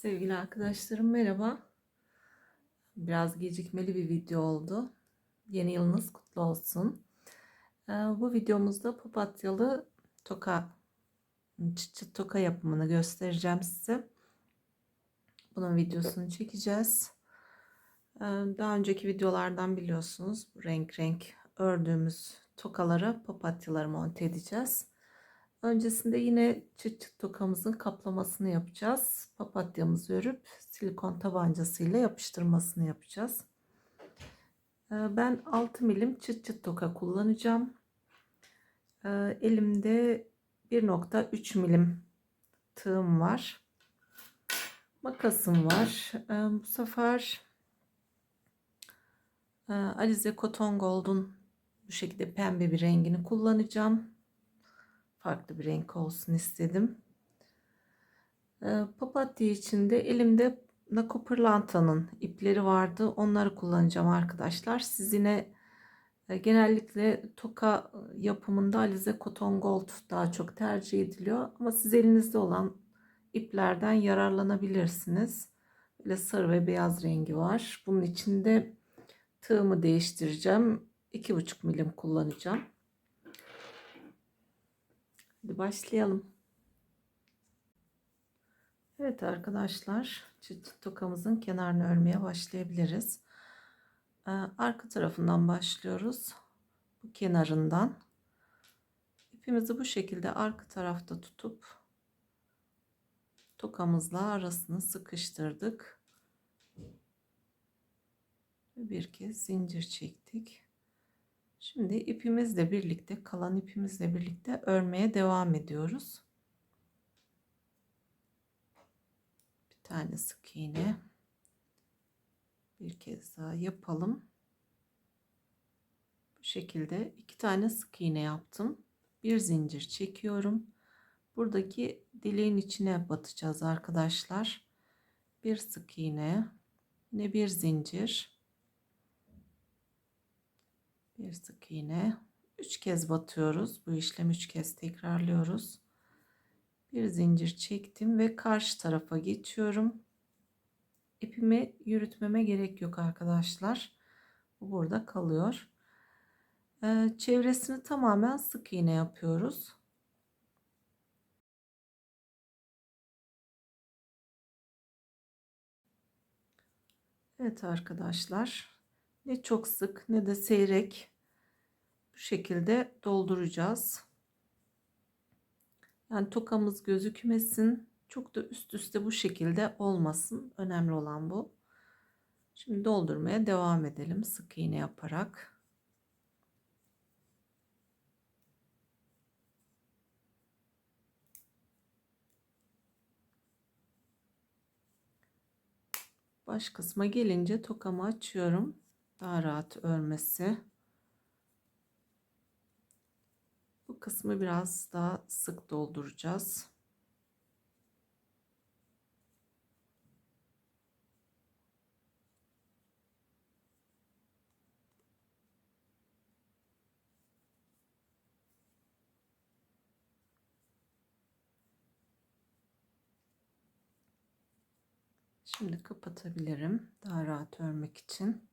Sevgili arkadaşlarım merhaba. Biraz gecikmeli bir video oldu. Yeni yılınız kutlu olsun. Ee, Bu videomuzda papatyalı toka, çıt çıt toka yapımını göstereceğim size. Bunun videosunu çekeceğiz. Ee, Daha önceki videolardan biliyorsunuz renk renk ördüğümüz tokalara papatyaları monte edeceğiz. Öncesinde yine çıt çıt tokamızın kaplamasını yapacağız. Papatyamızı örüp silikon tabancasıyla yapıştırmasını yapacağız. Ee, Ben 6 milim çıt çıt toka kullanacağım. Ee, Elimde 1.3 milim tığım var. Makasım var. Ee, Bu sefer e, Alize Cotton Gold'un bu şekilde pembe bir rengini kullanacağım farklı bir renk olsun istedim. Ee, papatya için de elimde Nako Pırlanta'nın ipleri vardı. Onları kullanacağım arkadaşlar. Siz yine e, genellikle toka yapımında Alize Cotton Gold daha çok tercih ediliyor. Ama siz elinizde olan iplerden yararlanabilirsiniz. Böyle sarı ve beyaz rengi var. Bunun için de tığımı değiştireceğim. 2,5 milim kullanacağım. Hadi başlayalım. Evet arkadaşlar, çıt tokamızın kenarını örmeye başlayabiliriz. Ee, arka tarafından başlıyoruz. Bu kenarından. İpimizi bu şekilde arka tarafta tutup tokamızla arasını sıkıştırdık. Bir kez zincir çektik. Şimdi ipimizle birlikte kalan ipimizle birlikte örmeye devam ediyoruz. Bir tane sık iğne. Bir kez daha yapalım. Bu şekilde iki tane sık iğne yaptım. Bir zincir çekiyorum. Buradaki deliğin içine batacağız arkadaşlar. Bir sık iğne, ne bir zincir bir sık iğne 3 kez batıyoruz. Bu işlemi 3 kez tekrarlıyoruz. Bir zincir çektim ve karşı tarafa geçiyorum. İpimi yürütmeme gerek yok arkadaşlar. Bu burada kalıyor. Ee, çevresini tamamen sık iğne yapıyoruz. Evet arkadaşlar ne çok sık ne de seyrek bu şekilde dolduracağız. Yani tokamız gözükmesin. Çok da üst üste bu şekilde olmasın. Önemli olan bu. Şimdi doldurmaya devam edelim sık iğne yaparak. Baş kısma gelince tokamı açıyorum. Daha rahat örmesi. Bu kısmı biraz daha sık dolduracağız. Şimdi kapatabilirim daha rahat örmek için.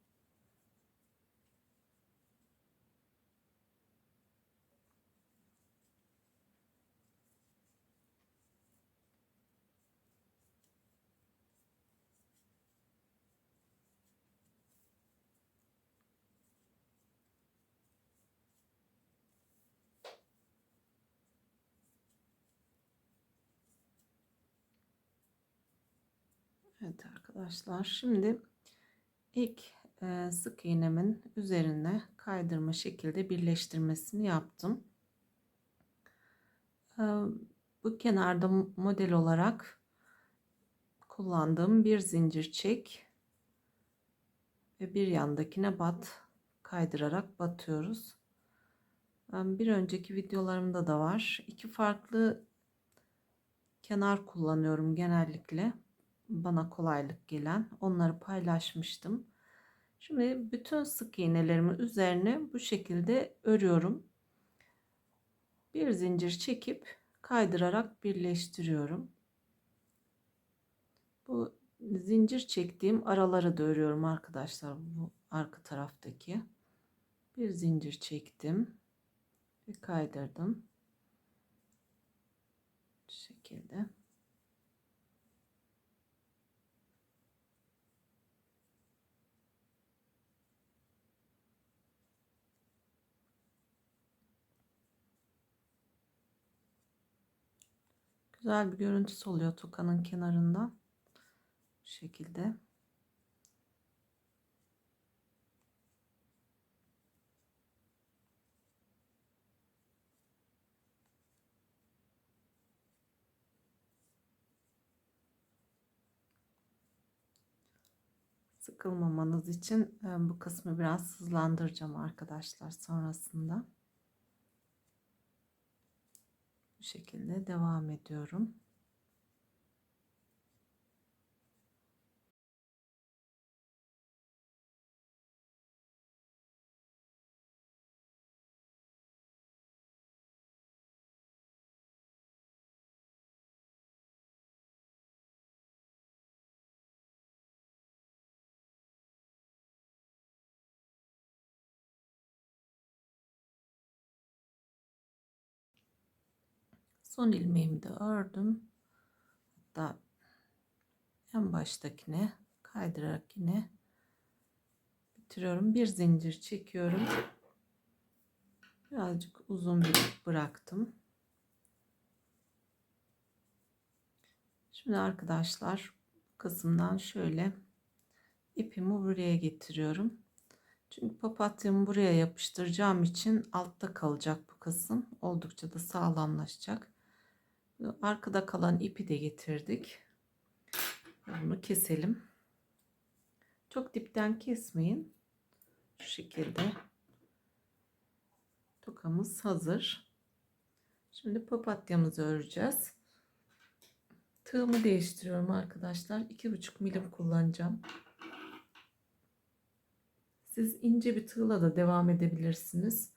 Evet arkadaşlar şimdi ilk e, sık iğnemin üzerine kaydırma şekilde birleştirmesini yaptım. E, bu kenarda model olarak kullandığım bir zincir çek ve bir yandakine bat kaydırarak batıyoruz. E, bir önceki videolarımda da var. İki farklı kenar kullanıyorum genellikle bana kolaylık gelen onları paylaşmıştım. Şimdi bütün sık iğnelerimi üzerine bu şekilde örüyorum. Bir zincir çekip kaydırarak birleştiriyorum. Bu zincir çektiğim araları da örüyorum arkadaşlar. Bu arka taraftaki. Bir zincir çektim. Ve kaydırdım. Bu şekilde. Güzel bir görüntüsü oluyor tokanın kenarında. Bu şekilde. Sıkılmamanız için e, bu kısmı biraz hızlandıracağım arkadaşlar sonrasında. Bu şekilde devam ediyorum. Son ilmeğimi de ördüm. Hatta en baştakine kaydırarak yine bitiriyorum. Bir zincir çekiyorum. Birazcık uzun bir bıraktım. Şimdi arkadaşlar kısımdan şöyle ipimi buraya getiriyorum. Çünkü papatyamı buraya yapıştıracağım için altta kalacak bu kısım. Oldukça da sağlamlaşacak. Arkada kalan ipi de getirdik. Bunu keselim. Çok dipten kesmeyin. Şu şekilde. Tokamız hazır. Şimdi papatyamızı öreceğiz. Tığımı değiştiriyorum arkadaşlar. 2,5 milim kullanacağım. Siz ince bir tığla da devam edebilirsiniz.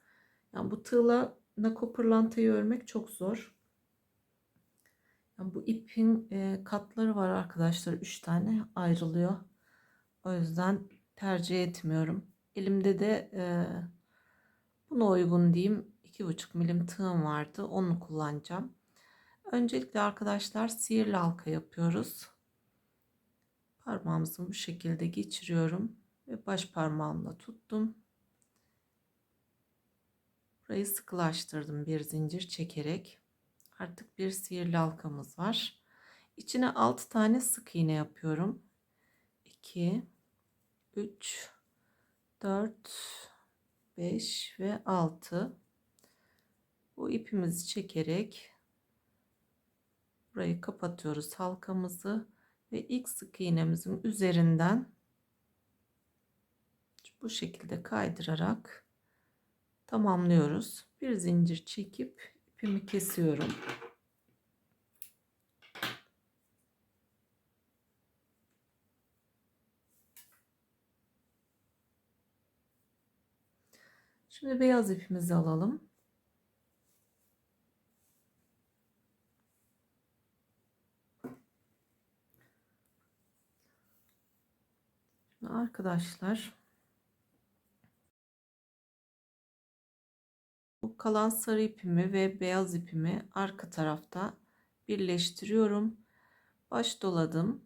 Yani bu tığla nako pırlantayı örmek çok zor. Bu ipin e, katları var arkadaşlar. 3 tane ayrılıyor. O yüzden tercih etmiyorum. Elimde de e, buna uygun diyeyim 2,5 milim tığım vardı. Onu kullanacağım. Öncelikle arkadaşlar sihirli halka yapıyoruz. Parmağımızı bu şekilde geçiriyorum ve baş parmağımla tuttum. Burayı sıkılaştırdım bir zincir çekerek. Artık bir sihirli halkamız var. İçine 6 tane sık iğne yapıyorum. 2 3 4 5 ve 6 bu ipimizi çekerek burayı kapatıyoruz halkamızı ve ilk sık iğnemizin üzerinden bu şekilde kaydırarak tamamlıyoruz. Bir zincir çekip ipimi kesiyorum. Şimdi beyaz ipimizi alalım. Arkadaşlar kalan sarı ipimi ve beyaz ipimi arka tarafta birleştiriyorum. Baş doladım.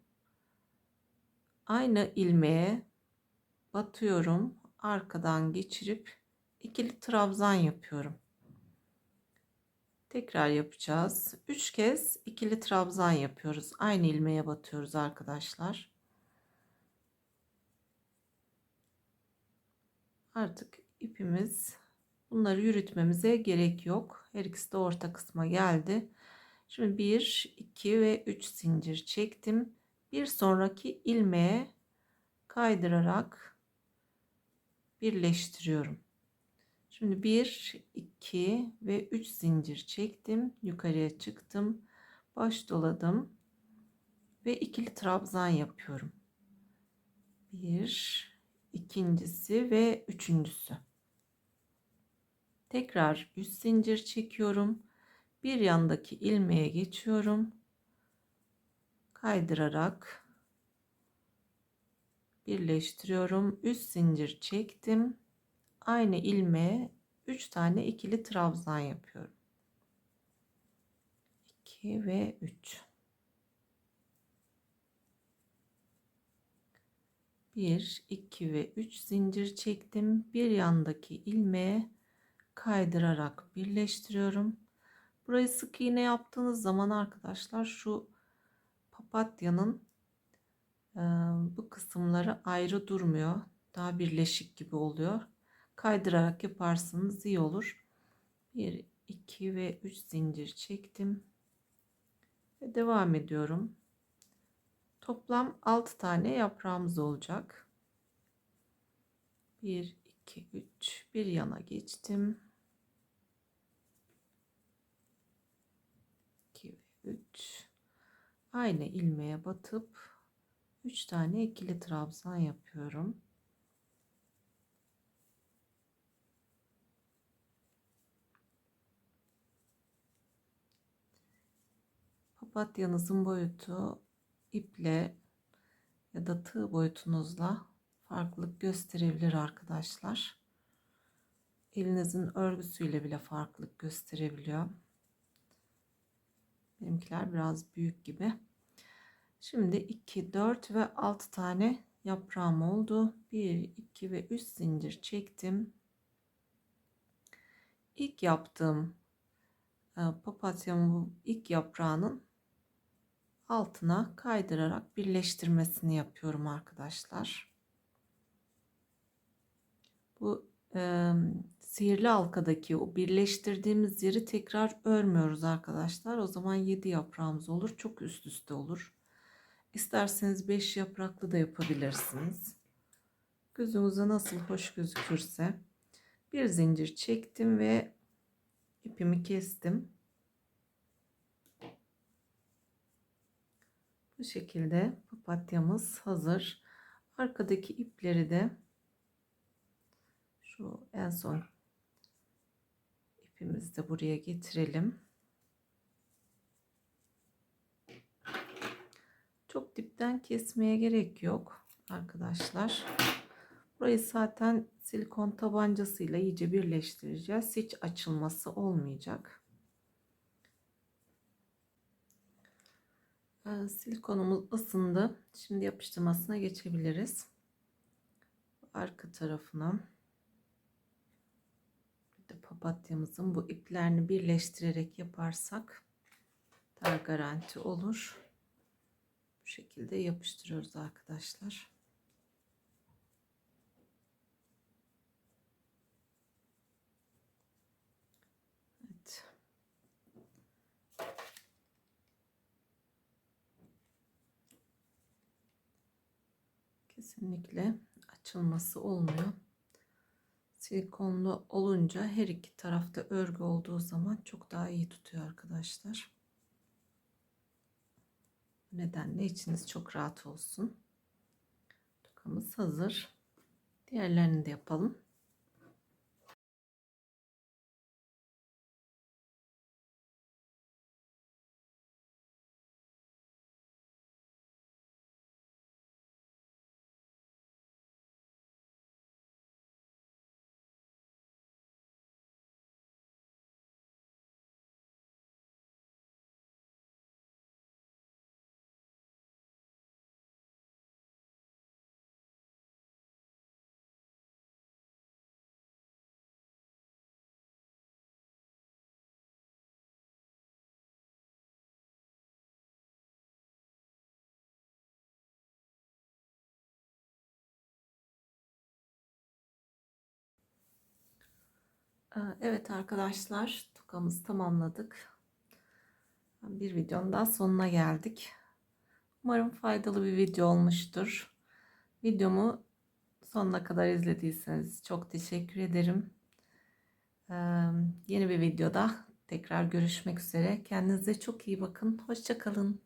Aynı ilmeğe batıyorum. Arkadan geçirip ikili trabzan yapıyorum. Tekrar yapacağız. 3 kez ikili trabzan yapıyoruz. Aynı ilmeğe batıyoruz arkadaşlar. Artık ipimiz Bunları yürütmemize gerek yok. Her ikisi de orta kısma geldi. Şimdi 1, 2 ve 3 zincir çektim. Bir sonraki ilmeğe kaydırarak birleştiriyorum. Şimdi 1, 2 ve 3 zincir çektim. Yukarıya çıktım. Baş doladım. Ve ikili trabzan yapıyorum. Bir, ikincisi ve üçüncüsü. Tekrar 3 zincir çekiyorum. Bir yandaki ilmeğe geçiyorum. Kaydırarak birleştiriyorum. 3 zincir çektim. Aynı ilmeğe 3 tane ikili trabzan yapıyorum. 2 ve 3. 1, 2 ve 3 zincir çektim. Bir yandaki ilmeğe kaydırarak birleştiriyorum. Burayı sık iğne yaptığınız zaman arkadaşlar şu papatyanın e, bu kısımları ayrı durmuyor. Daha birleşik gibi oluyor. Kaydırarak yaparsanız iyi olur. 1, 2 ve 3 zincir çektim. Ve devam ediyorum. Toplam 6 tane yaprağımız olacak. 1, 2, 3. Bir yana geçtim. 2 ve 3. Aynı ilmeğe batıp 3 tane ikili trabzan yapıyorum. Papatyanızın boyutu iple ya da tığ boyutunuzla farklılık gösterebilir arkadaşlar. Elinizin örgüsüyle bile farklılık gösterebiliyor. Benimkiler biraz büyük gibi. Şimdi 2, 4 ve 6 tane yaprağım oldu. 1, 2 ve 3 zincir çektim. İlk yaptığım e, papatyamın ilk yaprağının altına kaydırarak birleştirmesini yapıyorum arkadaşlar. Bu e, sihirli halkadaki o birleştirdiğimiz yeri tekrar örmüyoruz arkadaşlar. O zaman 7 yaprağımız olur. Çok üst üste olur. İsterseniz 5 yapraklı da yapabilirsiniz. Gözünüze nasıl hoş gözükürse. Bir zincir çektim ve ipimi kestim. Bu şekilde papatyamız hazır. Arkadaki ipleri de şu en son ipimizi de buraya getirelim. Çok dipten kesmeye gerek yok arkadaşlar. Burayı zaten silikon tabancasıyla iyice birleştireceğiz. Hiç açılması olmayacak. Ee, silikonumuz ısındı. Şimdi yapıştırmasına geçebiliriz. Arka tarafına de papatyamızın bu iplerini birleştirerek yaparsak daha garanti olur. Bu şekilde yapıştırıyoruz arkadaşlar. Kesinlikle açılması olmuyor. Silikonlu olunca her iki tarafta örgü olduğu zaman çok daha iyi tutuyor arkadaşlar. Bu nedenle içiniz çok rahat olsun. Tokamız hazır. Diğerlerini de yapalım. Evet arkadaşlar tokamızı tamamladık. Bir videonun daha sonuna geldik. Umarım faydalı bir video olmuştur. Videomu sonuna kadar izlediyseniz çok teşekkür ederim. Ee, yeni bir videoda tekrar görüşmek üzere. Kendinize çok iyi bakın. Hoşçakalın.